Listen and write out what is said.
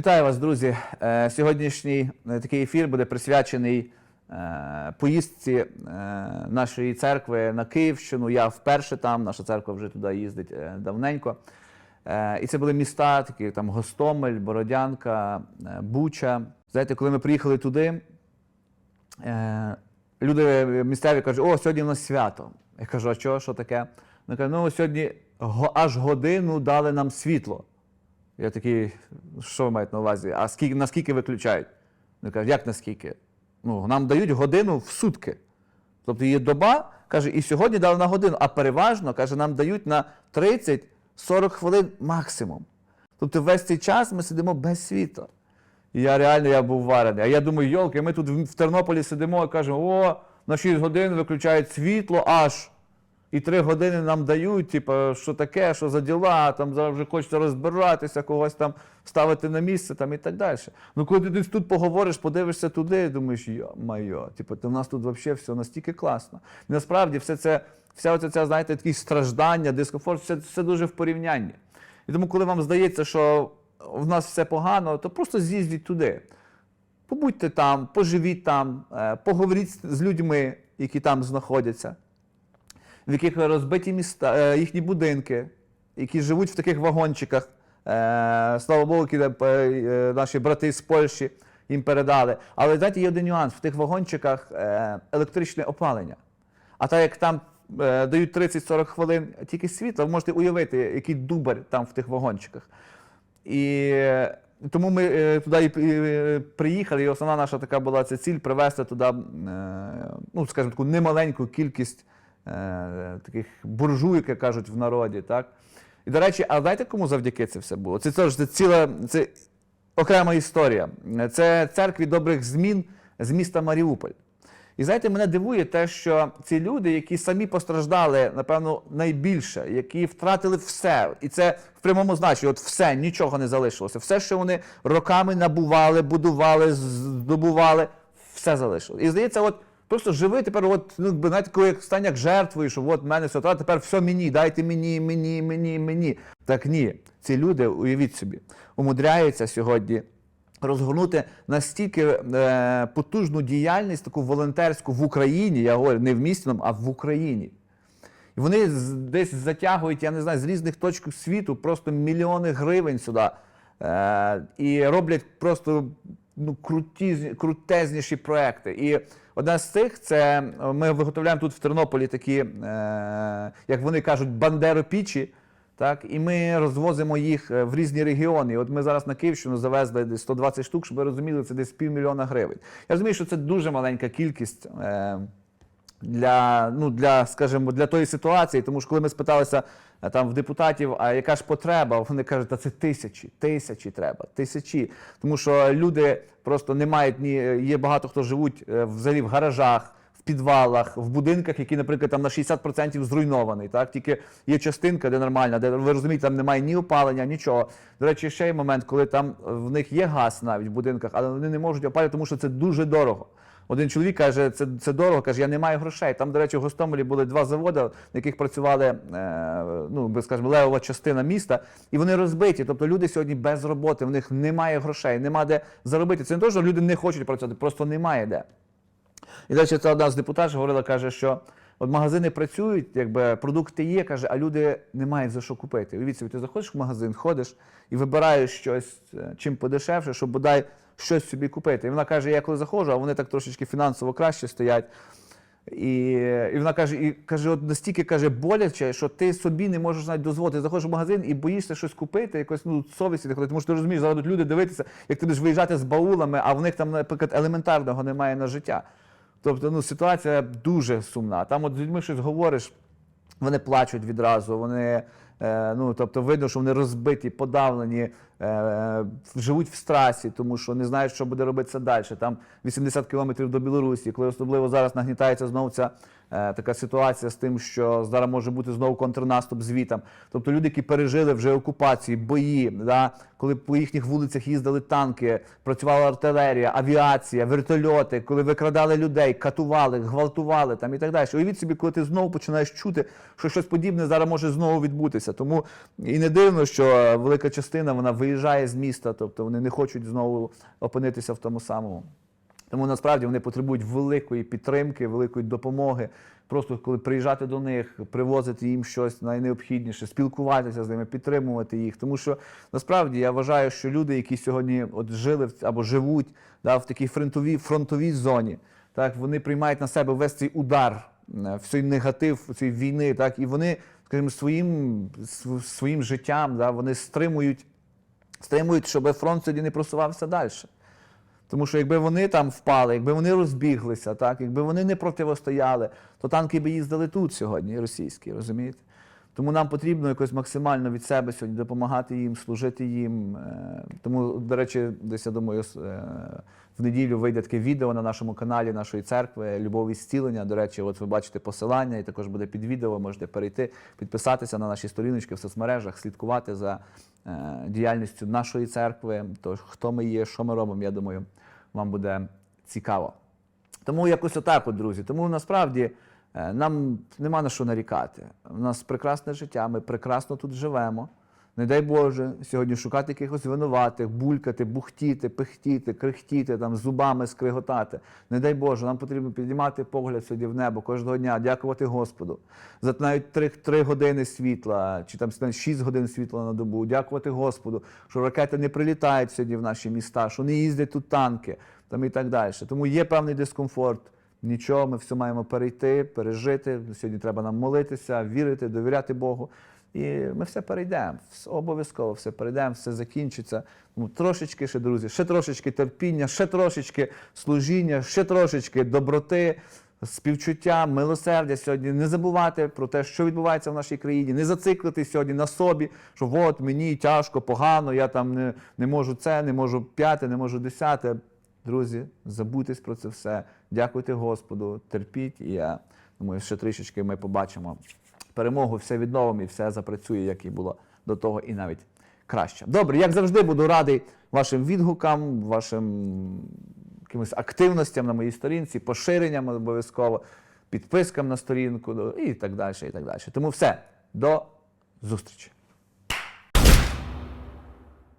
Вітаю вас, друзі. Е, Сьогоднішній е, такий ефір буде присвячений е, поїздці нашої церкви на Київщину. Я вперше там, наша церква вже туди їздить давненько. І це були міста, такі там Гостомель, Бородянка, Буча. Знаєте, коли ми приїхали туди, люди місцеві кажуть, о, сьогодні в нас свято. Я кажу, а чого, що таке? Вони кажуть, ну сьогодні аж годину дали нам світло. Я такий, що ви маєте на увазі? А скільки, наскільки виключають? Вони кажуть, як наскільки? Ну, нам дають годину в сутки. Тобто є доба, каже, і сьогодні дали на годину, а переважно, каже, нам дають на 30-40 хвилин максимум. Тобто весь цей час ми сидимо без світла. І я реально я був варений. А я думаю, йолки, ми тут в Тернополі сидимо і кажемо, о, на 6 годин виключають світло аж. І 3 години нам дають, типу, що таке, що за діла, там зараз вже хочеться розбиратися, когось там ставити на місце там, і так далі. Ну, коли ти десь тут поговориш, подивишся туди, думаєш, йо-майо, типу, в нас тут взагалі все настільки класно. І насправді все це, вся оця, ця, знаєте, такі страждання, дискомфорт, все, все дуже в порівнянні. І тому, коли вам здається, що в нас все погано, то просто з'їздіть туди. Побудьте там, поживіть там, е, поговоріть з людьми, які там знаходяться, в яких розбиті міста, е, їхні будинки, які живуть в таких вагончиках. Е, Слава Богу, які е, наші брати з Польщі їм передали. Але знаєте, є один нюанс: в тих вагончиках електричне опалення. А так як там дають 30-40 хвилин тільки світла, ви можете уявити, який дубар там в тих вагончиках. І тому ми туди і, приїхали, і основна наша така була ця ціль привезти туди, ну, скажімо, таку немаленьку кількість таких буржуйок, як кажуть в народі. Так? І, до речі, а знаєте, кому завдяки це все було? Це, це, це ціла це окрема історія. Це церкві добрих змін з міста Маріуполь. І знаєте, мене дивує те, що ці люди, які самі постраждали, напевно, найбільше, які втратили все, і це в прямому значенні, от все, нічого не залишилося. Все, що вони роками набували, будували, здобували, все залишилося. І здається, от просто живи тепер, от, ну, знаєте, коли як стань як жертвою, що от мене все, а тепер все мені, дайте мені, мені, мені, мені. Так ні, ці люди, уявіть собі, умудряються сьогодні розгорнути настільки е, потужну діяльність, таку волонтерську в Україні, я говорю, не в місті, а в Україні. І вони десь затягують, я не знаю, з різних точок світу просто мільйони гривень сюди. Е, і роблять просто ну, круті, крутезніші проекти. І одна з цих це е, ми виготовляємо тут в Тернополі такі, е, як вони кажуть, бандеропічі. Так, і ми розвозимо їх е, в різні регіони. От ми зараз на Київщину завезли десь 120 штук, щоб ви розуміли, це десь півмільйона гривень. Я розумію, що це дуже маленька кількість. Е, для, ну, для, скажімо, для тої ситуації, тому що коли ми спиталися е, там в депутатів, а яка ж потреба, вони кажуть, та це тисячі, тисячі треба, тисячі. Тому що люди просто не мають ні, є багато хто живуть е, взагалі в гаражах. В підвалах, в будинках, які, наприклад, там на 60% зруйнований. Так? Тільки є частинка, де нормальна, де ви розумієте, там немає ні опалення, нічого. До речі, ще є момент, коли там в них є газ навіть в будинках, але вони не можуть опалювати, тому що це дуже дорого. Один чоловік каже, це, це дорого, каже, я не маю грошей. Там, до речі, в Гостомелі були два заводи, на яких працювали, е, ну, скажімо, левова частина міста, і вони розбиті. Тобто люди сьогодні без роботи, в них немає грошей, нема де заробити. Це не те, що люди не хочуть працювати, просто немає де. І далі це одна з депутатів говорила, каже, що от магазини працюють, якби продукти є, каже, а люди не мають за що купити. Уявіть собі, ти заходиш в магазин, ходиш і вибираєш щось е, чим подешевше, щоб бодай щось собі купити. І вона каже, я коли заходжу, а вони так трошечки фінансово краще стоять. І, і вона каже, і каже, от настільки каже, боляче, що ти собі не можеш навіть дозволити. Ти заходиш в магазин і боїшся щось купити, якось ну, совісті. Тому що ти розумієш, зараз люди дивитися, як ти будеш виїжджати з баулами, а в них там, наприклад, елементарного немає на життя. Тобто ну, ситуація дуже сумна. Там от з людьми щось говориш, вони плачуть відразу, вони, ну, тобто видно, що вони розбиті, подавлені, е, живуть в страсі, тому що не знають, що буде робитися далі. Там 80 кілометрів до Білорусі, коли особливо зараз нагнітається знову ця е, така ситуація з тим, що зараз може бути знову контрнаступ звітам. Тобто люди, які пережили вже окупації, бої, да, коли по їхніх вулицях їздили танки, працювала артилерія, авіація, вертольоти, коли викрадали людей, катували, гвалтували там і так далі. Уявіть собі, коли ти знову починаєш чути, що щось подібне зараз може знову відбутися. Знаходяться. Тому і не дивно, що е, велика частина вона виїжджає з міста, тобто вони не хочуть знову опинитися в тому самому. Тому насправді вони потребують великої підтримки, великої допомоги. Просто коли приїжджати до них, привозити їм щось найнеобхідніше, спілкуватися з ними, підтримувати їх. Тому що насправді я вважаю, що люди, які сьогодні от жили або живуть да, в такій фронтовій, фронтовій зоні, так вони приймають на себе весь цей удар, е, цей негатив цієї війни, так і вони, скажімо, своїм, своїм життям, да, вони стримують, стримують, щоб фронт сюди не просувався далі. Тому що якби вони там впали, якби вони розбіглися, так, якби вони не противостояли, то танки би їздили тут сьогодні, російські, розумієте? Тому нам потрібно якось максимально від себе сьогодні допомагати їм, служити їм. Е, Тому, до речі, десь я думаю, е, в неділю вийде таке відео на нашому каналі нашої церкви Любов і зцілення. До речі, от ви бачите посилання, і також буде під відео. Можете перейти, підписатися на наші сторіночки в соцмережах, слідкувати за е, діяльністю нашої церкви. То хто ми є, що ми робимо, я думаю, вам буде цікаво. Тому якось отак, от, друзі. Тому насправді нам нема на що нарікати. У нас прекрасне життя, ми прекрасно тут живемо. Не дай Боже, сьогодні шукати якихось винуватих, булькати, бухтіти, пихтіти, крихтіти, там, зубами скриготати. Не дай Боже, нам потрібно піднімати погляд сьогодні в небо кожного дня, дякувати Господу. За навіть три, три години світла, чи там шість годин світла на добу. Дякувати Господу, що ракети не прилітають сьогодні в наші міста, що не їздять тут танки там і так далі. Тому є певний дискомфорт. Нічого, ми все маємо перейти, пережити. Сьогодні треба нам молитися, вірити, довіряти Богу. І ми все перейдемо. Обов'язково все перейдемо, все закінчиться. Ну, трошечки ще, друзі, ще трошечки терпіння, ще трошечки служіння, ще трошечки доброти, співчуття, милосердя сьогодні. Не забувати про те, що відбувається в нашій країні, не зациклити сьогодні на собі, що от мені тяжко, погано, я там не, не можу це, не можу п'яте, не можу десяте. Друзі, забудьтесь про це все. Дякуйте Господу, терпіть, і я думаю, ще трішечки ми побачимо перемогу, все відновимо і все запрацює, як і було до того, і навіть краще. Добре, як завжди, буду радий вашим відгукам, вашим якимось активностям на моїй сторінці, поширенням обов'язково, підпискам на сторінку і так далі. І так далі. Тому все, до зустрічі.